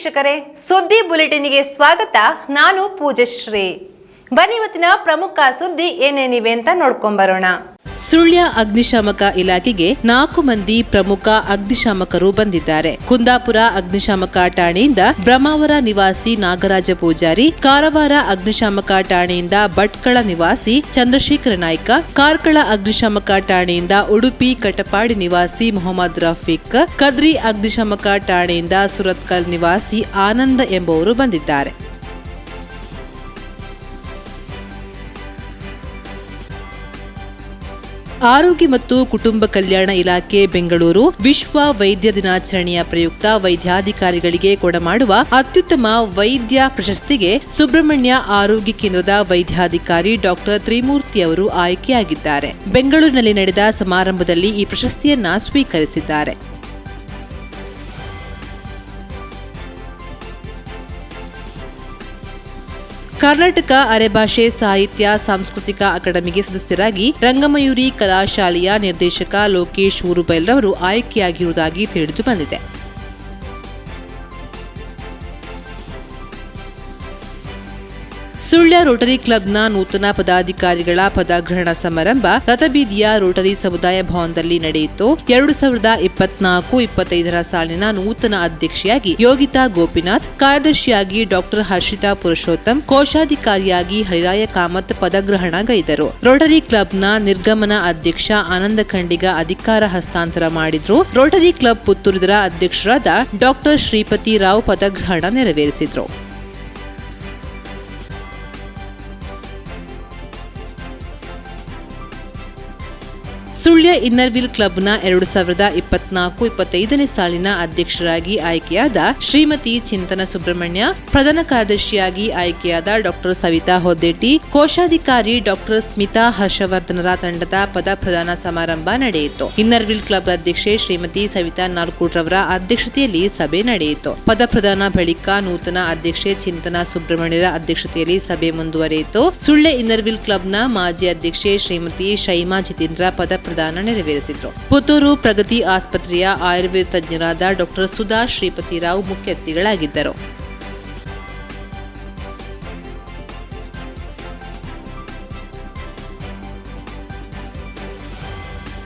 ವೀಕ್ಷಕರೇ ಸುದ್ದಿ ಬುಲೆಟಿನ್ಗೆ ಸ್ವಾಗತ. ನಾನು ಪೂಜಶ್ರೀ. ಬನ್ನಿ ಇವತ್ತಿನ ಪ್ರಮುಖ ಸುದ್ದಿ ಏನೇನಿವೆ ಅಂತ ನೋಡ್ಕೊಂಬರೋಣ. ಸುಳ್ಯ ಅಗ್ನಿಶಾಮಕ ಇಲಾಖೆಗೆ ನಾಲ್ಕು ಮಂದಿ ಪ್ರಮುಖ ಅಗ್ನಿಶಾಮಕರು ಬಂದಿದ್ದಾರೆ. ಕುಂದಾಪುರ ಅಗ್ನಿಶಾಮಕ ಠಾಣೆಯಿಂದ ಬ್ರಹ್ಮಾವರ ನಿವಾಸಿ ನಾಗರಾಜ ಪೂಜಾರಿ, ಕಾರವಾರ ಅಗ್ನಿಶಾಮಕ ಠಾಣೆಯಿಂದ ಭಟ್ಕಳ ನಿವಾಸಿ ಚಂದ್ರಶೇಖರ ನಾಯ್ಕ, ಕಾರ್ಕಳ ಅಗ್ನಿಶಾಮಕ ಠಾಣೆಯಿಂದ ಉಡುಪಿ ಕಟಪಾಡಿ ನಿವಾಸಿ ಮೊಹಮ್ಮದ್ ರಫೀಕ್, ಕದ್ರಿ ಅಗ್ನಿಶಾಮಕ ಠಾಣೆಯಿಂದ ಸುರತ್ಕಲ್ ನಿವಾಸಿ ಆನಂದ ಎಂಬುವರು ಬಂದಿದ್ದಾರೆ. ಆರೋಗ್ಯ ಮತ್ತು ಕುಟುಂಬ ಕಲ್ಯಾಣ ಇಲಾಖೆ ಬೆಂಗಳೂರು ವಿಶ್ವ ವೈದ್ಯ ದಿನಾಚರಣೆಯ ಪ್ರಯುಕ್ತ ವೈದ್ಯಾಧಿಕಾರಿಗಳಿಗೆ ಕೊಡಮಾಡುವ ಅತ್ಯುತ್ತಮ ವೈದ್ಯ ಪ್ರಶಸ್ತಿಗೆ ಸುಬ್ರಹ್ಮಣ್ಯ ಆರೋಗ್ಯ ಕೇಂದ್ರದ ವೈದ್ಯಾಧಿಕಾರಿ ಡಾಕ್ಟರ್ ತ್ರಿಮೂರ್ತಿ ಅವರು ಆಯ್ಕೆಯಾಗಿದ್ದಾರೆ. ಬೆಂಗಳೂರಿನಲ್ಲಿ ನಡೆದ ಸಮಾರಂಭದಲ್ಲಿ ಈ ಪ್ರಶಸ್ತಿಯನ್ನ ಸ್ವೀಕರಿಸಿದ್ದಾರೆ. ಕರ್ನಾಟಕ ಅರೆಭಾಷೆ ಸಾಹಿತ್ಯ ಸಾಂಸ್ಕೃತಿಕ ಅಕಾಡೆಮಿಗೆ ಸದಸ್ಯರಾಗಿ ರಂಗಮಯೂರಿ ಕಲಾಶಾಲೆಯ ನಿರ್ದೇಶಕ ಲೋಕೇಶ್ ಊರುಬೈಲ್ರವರು ಆಯ್ಕೆಯಾಗಿರುವುದಾಗಿ ತಿಳಿದು ಬಂದಿದೆ. ಸುಳ್ಯ ರೋಟರಿ ಕ್ಲಬ್ನ ನೂತನ ಪದಾಧಿಕಾರಿಗಳ ಪದಗ್ರಹಣ ಸಮಾರಂಭ ರಥಬೀದಿಯ ರೋಟರಿ ಸಮುದಾಯ ಭವನದಲ್ಲಿ ನಡೆಯಿತು. ಎರಡು ಸಾವಿರದ ಇಪ್ಪತ್ನಾಲ್ಕು ಇಪ್ಪತ್ತೈದರ ಸಾಲಿನ ನೂತನ ಅಧ್ಯಕ್ಷೆಯಾಗಿ ಯೋಗಿತಾ ಗೋಪಿನಾಥ್, ಕಾರ್ಯದರ್ಶಿಯಾಗಿ ಡಾಕ್ಟರ್ ಹರ್ಷಿತಾ ಪುರುಷೋತ್ತಮ್, ಕೋಶಾಧಿಕಾರಿಯಾಗಿ ಹರಿರಾಯ ಕಾಮತ್ ಪದಗ್ರಹಣಗೈದರು ರೋಟರಿ ಕ್ಲಬ್ನ ನಿರ್ಗಮನ ಅಧ್ಯಕ್ಷ ಆನಂದ ಖಂಡಿಗ ಅಧಿಕಾರ ಹಸ್ತಾಂತರ ಮಾಡಿದ್ರು. ರೋಟರಿ ಕ್ಲಬ್ ಪುತ್ತೂರಿದರ ಅಧ್ಯಕ್ಷರಾದ ಡಾಕ್ಟರ್ ಶ್ರೀಪತಿ ರಾವ್ ಪದಗ್ರಹಣ ನೆರವೇರಿಸಿದ್ರು. ಸುಳ್ಯ ಇನ್ನರ್ವಿಲ್ ಕ್ಲಬ್ನ ಎರಡು ಸಾವಿರದ ಇಪ್ಪತ್ನಾಲ್ಕು ಇಪ್ಪತ್ತೈದನೇ ಸಾಲಿನ ಅಧ್ಯಕ್ಷರಾಗಿ ಆಯ್ಕೆಯಾದ ಶ್ರೀಮತಿ ಚಿಂತನ ಸುಬ್ರಹ್ಮಣ್ಯ, ಪ್ರಧಾನ ಕಾರ್ಯದರ್ಶಿಯಾಗಿ ಆಯ್ಕೆಯಾದ ಡಾಕ್ಟರ್ ಸವಿತಾ ಹೊದ್ದೆಟ್ಟಿ ಕೋಶಾಧಿಕಾರಿ ಡಾಕ್ಟರ್ ಸ್ಮಿತಾ ಹರ್ಷವರ್ಧನರ ತಂಡದ ಪದ ಪ್ರದಾನ ಸಮಾರಂಭ ನಡೆಯಿತು. ಇನ್ನರ್ವಿಲ್ ಕ್ಲಬ್ ಅಧ್ಯಕ್ಷೆ ಶ್ರೀಮತಿ ಸವಿತಾ ನಾಲ್ಕೂಟ್ರವರ ಅಧ್ಯಕ್ಷತೆಯಲ್ಲಿ ಸಭೆ ನಡೆಯಿತು. ಪದ ಪ್ರದಾನ ಬಳಿಕ ನೂತನ ಅಧ್ಯಕ್ಷೆ ಚಿಂತನ ಸುಬ್ರಹ್ಮಣ್ಯರ ಅಧ್ಯಕ್ಷತೆಯಲ್ಲಿ ಸಭೆ ಮುಂದುವರೆಯಿತು. ಸುಳ್ಳೆ ಇನ್ನರ್ವಿಲ್ ಕ್ಲಬ್ನ ಮಾಜಿ ಅಧ್ಯಕ್ಷೆ ಶ್ರೀಮತಿ ಶೈಮಾ ಜಿತೇಂದ್ರ ಪದ ಪ್ರದಾನ ನೆರವೇರಿಸಿದರು. ಪುತ್ತೂರು ಪ್ರಗತಿ ಆಸ್ಪತ್ರೆಯ ಆಯುರ್ವೇದ ತಜ್ಞರಾದ ಡಾಕ್ಟರ್ ಸುಧಾ ಶ್ರೀಪತಿ ರಾವ್ ಮುಖ್ಯ ಅತಿಥಿಗಳಾಗಿದ್ದರು.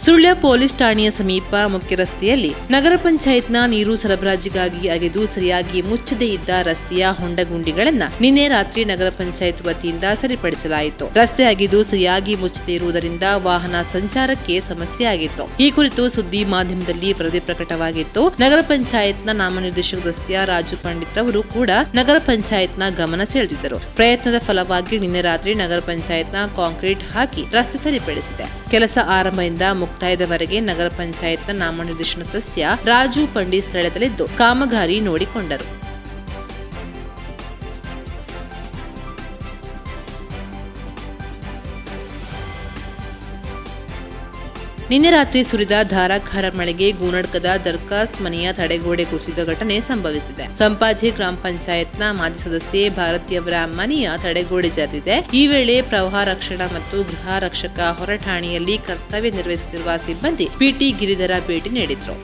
ಸುಳ್ಯ ಪೊಲೀಸ್ ಠಾಣೆಯ ಸಮೀಪ ಮುಖ್ಯ ರಸ್ತೆಯಲ್ಲಿ ನಗರ ಪಂಚಾಯತ್ನ ನೀರು ಸರಬರಾಜಿಗಾಗಿ ಅಗೆದು ಸರಿಯಾಗಿ ಮುಚ್ಚದೇ ಇದ್ದ ರಸ್ತೆಯ ಹೊಂಡಗುಂಡಿಗಳನ್ನ ನಿನ್ನೆ ರಾತ್ರಿ ನಗರ ಪಂಚಾಯತ್ ವತಿಯಿಂದ ಸರಿಪಡಿಸಲಾಯಿತು. ರಸ್ತೆ ಅಗೆದು ಸರಿಯಾಗಿ ಮುಚ್ಚದೇ ಇರುವುದರಿಂದ ವಾಹನ ಸಂಚಾರಕ್ಕೆ ಸಮಸ್ಯೆ ಆಗಿತ್ತು. ಈ ಕುರಿತು ಸುದ್ದಿ ಮಾಧ್ಯಮದಲ್ಲಿ ವರದಿ ಪ್ರಕಟವಾಗಿತ್ತು. ನಗರ ಪಂಚಾಯತ್ನ ನಾಮನಿರ್ದೇಶಕ ಸದಸ್ಯ ರಾಜು ಪಂಡಿತ್ ರವರು ಕೂಡ ನಗರ ಪಂಚಾಯತ್ನ ಗಮನ ಸೆಳೆದಿದ್ದರು. ಪ್ರಯತ್ನದ ಫಲವಾಗಿ ನಿನ್ನೆ ರಾತ್ರಿ ನಗರ ಪಂಚಾಯತ್ನ ಕಾಂಕ್ರೀಟ್ ಹಾಕಿ ರಸ್ತೆ ಸರಿಪಡಿಸಿದೆ. ಕೆಲಸ ಆರಂಭದಿಂದ ಮುಕ್ತಾಯದವರೆಗೆ ನಗರ ಪಂಚಾಯತ್ನ ನಾಮನಿರ್ದೇಶನ ಸದಸ್ಯ ರಾಜು ಪಂಡಿ ಸ್ಥಳದಲ್ಲಿದ್ದು ಕಾಮಗಾರಿ ನೋಡಿಕೊಂಡರು. ನಿನ್ನೆ ರಾತ್ರಿ ಸುರಿದ ಧಾರಾಕಾರ ಮಳೆಗೆ ಗೂನಡ್ಕದ ದರ್ಕಾಸ್ ಮನೆಯ ತಡೆಗೋಡೆ ಕುಸಿದ ಘಟನೆ ಸಂಭವಿಸಿದೆ. ಸಂಪಾಜಿ ಗ್ರಾಮ ಪಂಚಾಯತ್ನ ಮಾಜಿ ಸದಸ್ಯೆ ಭಾರತಿಯವರ ಮನೆಯ ತಡೆಗೋಡೆ ಜಾರಿದೆ ಈ ವೇಳೆ ಪ್ರವಾಹ ರಕ್ಷಣಾ ಮತ್ತು ಗೃಹ ರಕ್ಷಕ ಹೊರಠಾಣೆಯಲ್ಲಿ ಕರ್ತವ್ಯ ನಿರ್ವಹಿಸುತ್ತಿರುವ ಸಿಬ್ಬಂದಿ ಪಿಟಿ ಗಿರಿಧರ ಭೇಟಿ ನೀಡಿದ್ರು.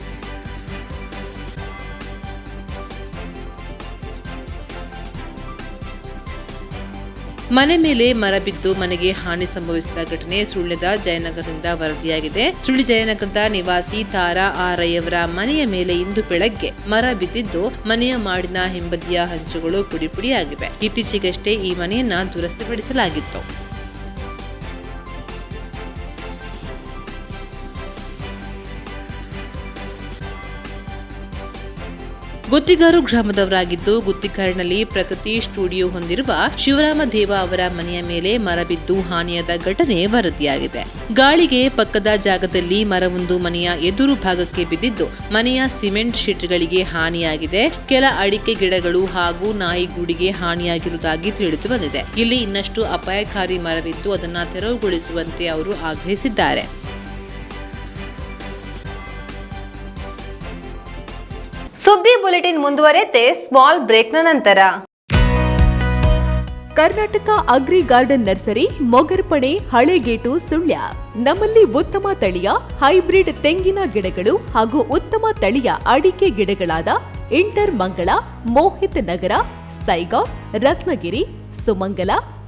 ಮನೆ ಮೇಲೆ ಮರ ಬಿದ್ದು ಮನೆಗೆ ಹಾನಿ ಸಂಭವಿಸಿದ ಘಟನೆ ಸುಳ್ಯದ ಜಯನಗರದಿಂದ ವರದಿಯಾಗಿದೆ. ಸುಳ್ಳಿ ಜಯನಗರದ ನಿವಾಸಿ ತಾರಾ ಆರಯ್ಯವರ ಮನೆಯ ಮೇಲೆ ಇಂದು ಬೆಳಗ್ಗೆ ಮರ ಬಿದ್ದಿದ್ದು ಮನೆಯ ಮಾಡಿನ ಹಿಂಬದಿಯ ಹಂಚುಗಳು ಪುಡಿ ಪುಡಿಯಾಗಿವೆ ಇತ್ತೀಚೆಗಷ್ಟೇ ಈ ಮನೆಯನ್ನ ದುರಸ್ತಿಪಡಿಸಲಾಗಿತ್ತು. ಗುತ್ತಿಗಾರು ಗ್ರಾಮದವರಾಗಿದ್ದು ಗುತ್ತಿಗಾರಿನಲ್ಲಿ ಪ್ರಗತಿ ಸ್ಟುಡಿಯೋ ಹೊಂದಿರುವ ಶಿವರಾಮ ದೇವ ಅವರ ಮನೆಯ ಮೇಲೆ ಮರ ಬಿದ್ದು ಹಾನಿಯಾದ ಘಟನೆ ವರದಿಯಾಗಿದೆ. ಗಾಳಿಗೆ ಪಕ್ಕದ ಜಾಗದಲ್ಲಿ ಮರವೊಂದು ಮನೆಯ ಎದುರು ಭಾಗಕ್ಕೆ ಬಿದ್ದಿದ್ದು, ಮನೆಯ ಸಿಮೆಂಟ್ ಶೀಟ್ಗಳಿಗೆ ಹಾನಿಯಾಗಿದೆ. ಕೆಲ ಅಡಿಕೆ ಗಿಡಗಳು ಹಾಗೂ ನಾಯಿಗೂಡಿಗೆ ಹಾನಿಯಾಗಿರುವುದಾಗಿ ತಿಳಿದು ಬಂದಿದೆ. ಇಲ್ಲಿ ಇನ್ನಷ್ಟು ಅಪಾಯಕಾರಿ ಮರವಿದ್ದು, ಅದನ್ನು ತೆರವುಗೊಳಿಸುವಂತೆ ಅವರು ಆಗ್ರಹಿಸಿದ್ದಾರೆ. ಸುದ್ದಿ ಬುಲೆಟಿನ್ ಮುಂದುವರೆತೆ ಸ್ಮಾಲ್ ಬ್ರೇಕ್ನ ನಂತರ. Karnataka agri garden nursery Mogarpane Halegate, Sullia. ನಮ್ಮಲ್ಲಿ ಉತ್ತಮ ತಳಿಯ, ಹೈಬ್ರಿಡ್ ತೆಂಗಿನ ಗಿಡಗಳು ಹಾಗೂ ಉತ್ತಮ ತಳಿಯ ಅಡಿಕೆ ಗಿಡಗಳಾದ ಇಂಟರ್ ಮಂಗಳ, ಮೋಹಿತ್ ನಗರ ಸೈಗಾಂವ್ ರತ್ನಗಿರಿ, ಸುಮಂಗಲ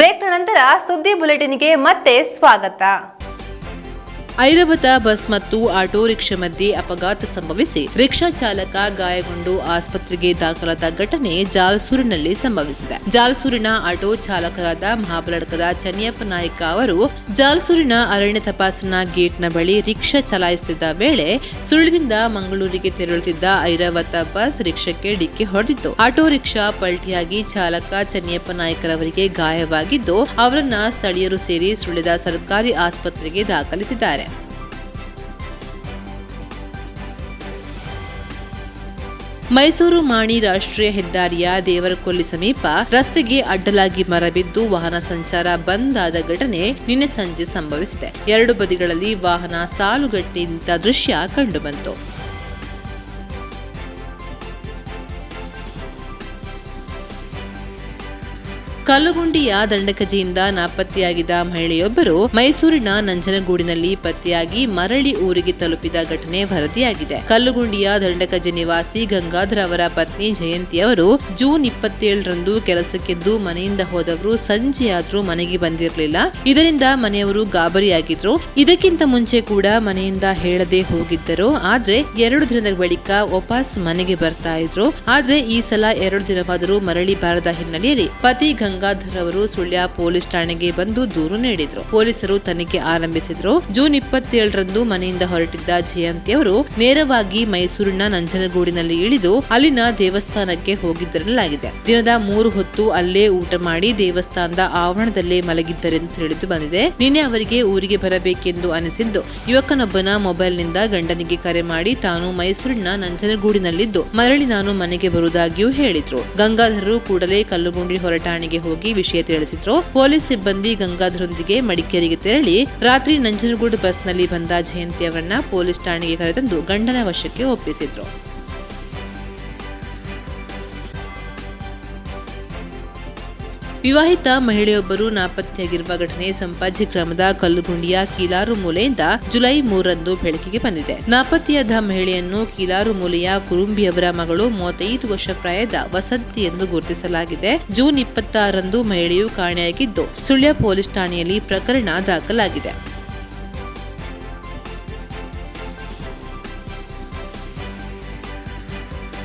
ಬ್ರೇಕ್ನ ನಂತರ ಸುದ್ದಿ ಬುಲೆಟಿನ್ಗೆ ಮತ್ತೆ ಸ್ವಾಗತ. ಐರಾವತ ಬಸ್ ಮತ್ತು ಆಟೋ ರಿಕ್ಷಾ ಮಧ್ಯೆ ಅಪಘಾತ ಸಂಭವಿಸಿ ರಿಕ್ಷಾ ಚಾಲಕ ಗಾಯಗೊಂಡು ಆಸ್ಪತ್ರೆಗೆ ದಾಖಲಾದ ಘಟನೆ ಜಾಲ್ಸೂರಿನಲ್ಲಿ ಸಂಭವಿಸಿದೆ. ಜಾಲ್ಸೂರಿನ ಆಟೋ ಚಾಲಕರಾದ ಮಹಾಬಲಡ್ಕದ ಚನ್ನಿಯಪ್ಪ ನಾಯ್ಕ ಅವರು ಜಾಲ್ಸೂರಿನ ಅರಣ್ಯ ತಪಾಸಣಾ ಗೇಟ್ನ ಬಳಿ ರಿಕ್ಷಾ ಚಲಾಯಿಸುತ್ತಿದ್ದ ವೇಳೆ ಸುಳ್ಳಿನಿಂದ ಮಂಗಳೂರಿಗೆ ತೆರಳುತ್ತಿದ್ದ ಐರಾವತ ಬಸ್ ರಿಕ್ಷಾಕ್ಕೆ ಡಿಕ್ಕಿ ಹೊಡೆದಿತ್ತು. ಆಟೋ ರಿಕ್ಷಾ ಪಲ್ಟಿಯಾಗಿ ಚಾಲಕ ಚನ್ನಿಯಪ್ಪ ನಾಯ್ಕರವರಿಗೆ ಗಾಯವಾಗಿದ್ದು, ಅವರನ್ನ ಸ್ಥಳೀಯರು ಸೇರಿ ಸುಳ್ಳಿದ ಸರ್ಕಾರಿ ಆಸ್ಪತ್ರೆಗೆ ದಾಖಲಿಸಿದ್ದಾರೆ. ಮೈಸೂರು ಮಾಣಿ ರಾಷ್ಟ್ರೀಯ ಹೆದ್ದಾರಿಯ ದೇವರಕೊಲ್ಲಿ ಸಮೀಪ ರಸ್ತೆಗೆ ಅಡ್ಡಲಾಗಿ ಮರ ಬಿದ್ದು ವಾಹನ ಸಂಚಾರ ಬಂದ್ ಆದ ಘಟನೆ ನಿನ್ನೆ ಸಂಜೆ ಸಂಭವಿಸಿದೆ. ಎರಡು ಬದಿಗಳಲ್ಲಿ ವಾಹನ ಸಾಲುಗಟ್ಟಿ ದೃಶ್ಯ ಕಂಡುಬಂತು ಕಲ್ಲುಗುಂಡಿಯ ದಂಡಕಜಿಯಿಂದ ನಾಪತ್ತೆಯಾಗಿದ್ದ ಮಹಿಳೆಯೊಬ್ಬರು ಮೈಸೂರಿನ ನಂಜನಗೂಡಿನಲ್ಲಿ ಪತ್ತೆಯಾಗಿ ಮರಳಿ ಊರಿಗೆ ತಲುಪಿದ ಘಟನೆ ವರದಿಯಾಗಿದೆ. ಕಲ್ಲುಗುಂಡಿಯ ದಂಡಕಜಿ ನಿವಾಸಿ ಗಂಗಾಧರ್ ಅವರ ಪತ್ನಿ ಜಯಂತಿ ಅವರು ಜೂನ್ ಇಪ್ಪತ್ತೇಳರಂದು ಕೆಲಸಕ್ಕೆದ್ದು ಮನೆಯಿಂದ ಹೋದವರು ಸಂಜೆಯಾದ್ರೂ ಮನೆಗೆ ಬಂದಿರಲಿಲ್ಲ. ಇದರಿಂದ ಮನೆಯವರು ಗಾಬರಿಯಾಗಿದ್ರು. ಇದಕ್ಕಿಂತ ಮುಂಚೆ ಕೂಡ ಮನೆಯಿಂದ ಹೇಳದೆ ಹೋಗಿದ್ದರು. ಆದ್ರೆ ಎರಡು ದಿನದ ಬಳಿಕ ವಾಪಸ್ ಮನೆಗೆ ಬರ್ತಾ ಇದ್ರು. ಆದ್ರೆ ಈ ಸಲ ಎರಡು ದಿನವಾದರೂ ಮರಳಿ ಬಾರದ ಹಿನ್ನೆಲೆಯಲ್ಲಿ ಪತಿ ಗಂಗಾಧರ್ ಅವರು ಸುಳ್ಯ ಪೊಲೀಸ್ ಠಾಣೆಗೆ ಬಂದು ದೂರು ನೀಡಿದ್ರು. ಪೊಲೀಸರು ತನಿಖೆ ಆರಂಭಿಸಿದ್ರು. ಜೂನ್ ಇಪ್ಪತ್ತೇಳರಂದು ಮನೆಯಿಂದ ಹೊರಟಿದ್ದ ಜಯಂತಿ ಅವರು ನೇರವಾಗಿ ಮೈಸೂರಿನ ನಂಜನಗೂಡಿನಲ್ಲಿ ಇಳಿದು ಅಲ್ಲಿನ ದೇವಸ್ಥಾನಕ್ಕೆ ಹೋಗಿದ್ದರಲಾಗಿದೆ ದಿನದ ಮೂರು ಹೊತ್ತು ಅಲ್ಲೇ ಊಟ ಮಾಡಿ ದೇವಸ್ಥಾನದ ಆವರಣದಲ್ಲೇ ಮಲಗಿದ್ದರೆಂದು ತಿಳಿದು ಬಂದಿದೆ. ನಿನ್ನೆ ಅವರಿಗೆ ಊರಿಗೆ ಬರಬೇಕೆಂದು ಅನಿಸಿದ್ದು, ಯುವಕನೊಬ್ಬನ ಮೊಬೈಲ್ನಿಂದ ಗಂಡನಿಗೆ ಕರೆ ಮಾಡಿ ತಾನು ಮೈಸೂರಿನ ನಂಜನಗೂಡಿನಲ್ಲಿದ್ದು, ಮರಳಿ ನಾನು ಮನೆಗೆ ಬರುವುದಾಗಿಯೂ ಹೇಳಿದ್ರು. ಗಂಗಾಧರರು ಕೂಡಲೇ ಕಲ್ಲುಗುಂಡಿ ಹೊರಟಾಣೆಗೆ ಹೋಗಿ ವಿಷಯ ತಿಳಿಸಿದ್ರು. ಪೊಲೀಸ್ ಸಿಬ್ಬಂದಿ ಗಂಗಾಧರೊಂದಿಗೆ ಮಡಿಕೇರಿಗೆ ತೆರಳಿ ರಾತ್ರಿ ನಂಜನಗೂಡು ಬಸ್ನಲ್ಲಿ ಬಂದ ಜಯಂತಿ ಅವರನ್ನ ಪೊಲೀಸ್ ಠಾಣೆಗೆ ಕರೆತಂದು ಗಂಡನ ವಶಕ್ಕೆ ಒಪ್ಪಿಸಿದ್ರು. ವಿವಾಹಿತ ಮಹಿಳೆಯೊಬ್ಬರು ನಾಪತ್ತೆಯಾಗಿರುವ ಘಟನೆ ಸಂಪಾಜಿ ಗ್ರಾಮದ ಕಲ್ಲುಗುಂಡಿಯ ಕೀಲಾರು ಮೂಲೆಯಿಂದ ಜುಲೈ ಮೂರರಂದು ಬೆಳಕಿಗೆ ಬಂದಿದೆ. ನಾಪತ್ತೆಯಾದ ಮಹಿಳೆಯನ್ನು ಕೀಲಾರು ಮೂಲೆಯ ಕುರುಂಬಿಯವರ ಮಗಳು ಮೂವತ್ತೈದು ವರ್ಷ ಪ್ರಾಯದ ವಸಂತಿ ಎಂದು ಗುರುತಿಸಲಾಗಿದೆ. ಜೂನ್ ಇಪ್ಪತ್ತಾರರಂದು ಮಹಿಳೆಯು ಕಾಣೆಯಾಗಿದ್ದು, ಸುಳ್ಯ ಪೊಲೀಸ್ ಠಾಣೆಯಲ್ಲಿ ಪ್ರಕರಣ ದಾಖಲಾಗಿದೆ.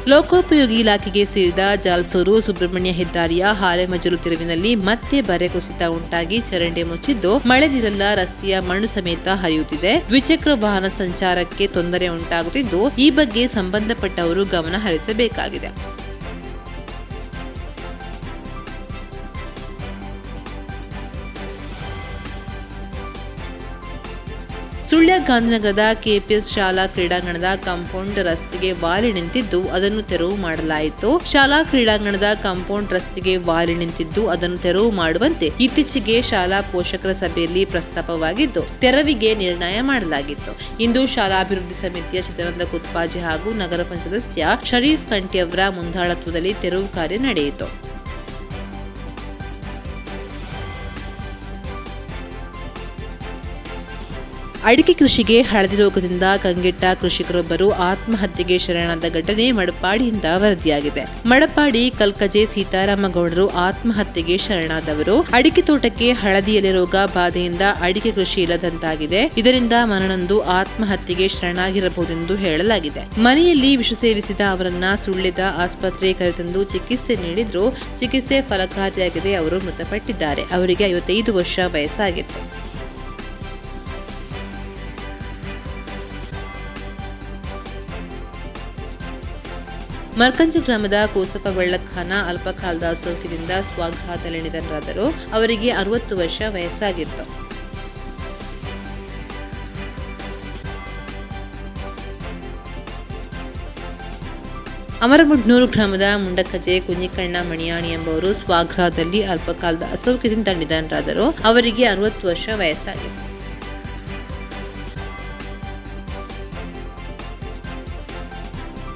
ಲೋಕೋಪಯೋಗಿ ಇಲಾಖೆಗೆ ಸೇರಿದ ಜಾಲ್ಸೂರು ಸುಬ್ರಹ್ಮಣ್ಯ ಹೆದ್ದಾರಿಯ ಹಾಲೆಮಜಲು ತಿರುವಿನಲ್ಲಿ ಮತ್ತೆ ಬರೆ ಕುಸಿತ ಉಂಟಾಗಿ ಚರಂಡಿ ಮುಚ್ಚಿದ್ದು ಮಳೆ ನೀರೆಲ್ಲ, ರಸ್ತೆಯ ಮಣ್ಣು ಸಮೇತ ಹರಿಯುತ್ತಿದೆ. ದ್ವಿಚಕ್ರ ವಾಹನ ಸಂಚಾರಕ್ಕೆ ತೊಂದರೆ ಉಂಟಾಗುತ್ತಿದ್ದು ಈ ಬಗ್ಗೆ ಸಂಬಂಧಪಟ್ಟವರು ಗಮನ ಹರಿಸಬೇಕಾಗಿದೆ. ಸುಳ್ಯ ಗಾಂಧಿನಗರದ ಕೆಪಿಎಸ್ ಶಾಲಾ ಕ್ರೀಡಾಂಗಣದ ಕಾಂಪೌಂಡ್ ರಸ್ತೆಗೆ ವಾಲಿ ನಿಂತಿದ್ದು ಅದನ್ನು ತೆರವು ಮಾಡಲಾಯಿತು. ಶಾಲಾ ಕ್ರೀಡಾಂಗಣದ ಕಾಂಪೌಂಡ್ ರಸ್ತೆಗೆ ವಾಲಿ ನಿಂತಿದ್ದು ಅದನ್ನು ತೆರವು ಮಾಡುವಂತೆ ಇತ್ತೀಚೆಗೆ ಶಾಲಾ ಪೋಷಕರ ಸಭೆಯಲ್ಲಿ ಪ್ರಸ್ತಾಪವಾಗಿದ್ದು, ತೆರವಿಗೆ ನಿರ್ಣಯ ಮಾಡಲಾಗಿತ್ತು. ಇಂದು ಶಾಲಾಭಿವೃದ್ಧಿ ಸಮಿತಿಯ ಚಿದಾನಂದ ಕುತ್ಪಾಜಿ ಹಾಗೂ ನಗರ ಪಂಚಾಯತ್ ಸದಸ್ಯ ಶರೀಫ್ ಕಂಟಿ ಅವರ ಮುಂದಾಳತ್ವದಲ್ಲಿ ತೆರವು ಕಾರ್ಯ ನಡೆಯಿತು. ಅಡಿಕೆ ಕೃಷಿಗೆ ಹಳದಿ ರೋಗದಿಂದ ಕಂಗೆಟ್ಟ ಕೃಷಿಕರೊಬ್ಬರು ಆತ್ಮಹತ್ಯೆಗೆ ಶರಣಾದ ಘಟನೆ ಮಡಪಾಡಿಯಿಂದ ವರದಿಯಾಗಿದೆ. ಮಡಪಾಡಿ ಕಲ್ಕಜೆ ಸೀತಾರಾಮಗೌಡರು ಆತ್ಮಹತ್ಯೆಗೆ ಶರಣಾದವರು. ಅಡಿಕೆ ತೋಟಕ್ಕೆ ಹಳದಿ ಎಲೆ ರೋಗ ಬಾಧೆಯಿಂದ ಅಡಿಕೆ ಕೃಷಿ ಇಲ್ಲದಂತಾಗಿದೆ. ಇದರಿಂದ ಮನನೊಂದು ಆತ್ಮಹತ್ಯೆಗೆ ಶರಣಾಗಿರಬಹುದೆಂದು ಹೇಳಲಾಗಿದೆ. ಮನೆಯಲ್ಲಿ ವಿಷ ಸೇವಿಸಿದ ಅವರನ್ನ ಸುಳ್ಳಿದ ಆಸ್ಪತ್ರೆ ಕರೆತಂದು ಚಿಕಿತ್ಸೆ ನೀಡಿದ್ರು. ಚಿಕಿತ್ಸೆ ಫಲಕಾರಿಯಾಗಿದೆ ಅವರು ಮೃತಪಟ್ಟಿದ್ದಾರೆ. ಅವರಿಗೆ ಐವತ್ತೈದು ವರ್ಷ ವಯಸ್ಸಾಗಿತ್ತು. ಮರ್ಕಂಜಿ ಗ್ರಾಮದ ಕೋಸಪ್ಪ ಬೆಳ್ಳಖಾನ ಅಲ್ಪಕಾಲದ ಸೋಂಕಿನಿಂದ ನಿಧನರಾದರು ಅವರಿಗೆ ಅರವತ್ತು ವರ್ಷ ವಯಸ್ಸಾಗಿತ್ತು. ಅಮರಮುಡ್ನೂರು ಗ್ರಾಮದ ಮುಂಡಕಜೆ ಕುಂಜಿಕಣ್ಣ ಮಣಿಯಾಣಿ ಎಂಬವರು ಸ್ವಾಗ್ರಹದಲ್ಲಿ ಅಲ್ಪಕಾಲದ ಅಸೌಖ್ಯದಿಂದ ನಿಧನರಾದರು. ಅವರಿಗೆ ಅರವತ್ತು ವರ್ಷ ವಯಸ್ಸಾಗಿತ್ತು.